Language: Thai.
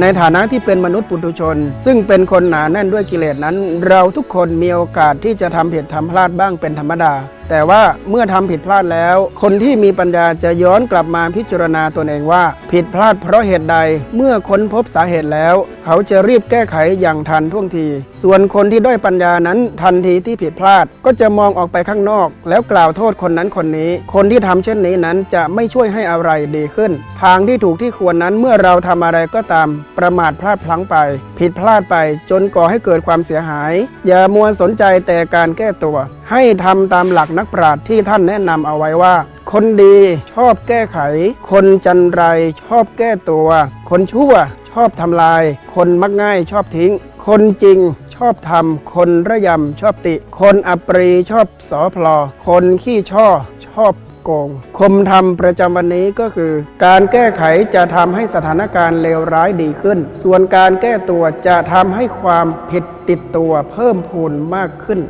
ในฐานะที่เป็นมนุษย์ปุถุชน ซึ่งเป็นคนหนาแน่นด้วยกิเลสนั้น เราทุกคนมีโอกาสที่จะทำผิดทำพลาดบ้างเป็นธรรมดา แต่ว่าเมื่อทำผิดพลาดแล้ว คนที่มีปัญญาจะย้อนกลับมาพิจารณาตนเองว่า ผิดพลาดเพราะเหตุใดเมื่อค้นพบสาเหตุแล้ว เขาจะรีบแก้ไขอย่างทันท่วงที ส่วนคนที่ด้อยปัญญานั้นทันทีที่ผิดพลาดก็จะมองออกไปข้างนอก แล้วกล่าวโทษคนนั้นคนนี้ คนที่ทำเช่นนี้นั้นจะไม่ช่วยให้อะไรดีขึ้น ทางที่ถูกที่ควรนั้นเมื่อเราทำอะไรก็ตาม ประมาทพลาดพลั้งไป ผิดพลาดไปจนก่อให้เกิดความเสียหาย อย่ามัวสนใจแต่การแก้ตัวให้ทำตามหลักนักปราชญ์ที่ท่านแนะนำเอาไว้ว่า คนดีชอบแก้ไข คนจันไรชอบแก้ตัว คนชั่วชอบทำลาย คนมักง่ายชอบทิ้ง คนจริงชอบทำคนระยำชอบติ คนอัปรีชอบสอพลอ คนขี้ช่อชอบโกงคมธรรมประจำวันนี้ก็คือ การแก้ไขจะทำให้สถานการณ์เลวร้ายดีขึ้น ส่วนการแก้ตัวจะทำให้ความผิดติดตัวเพิ่มพูนมากขึ้น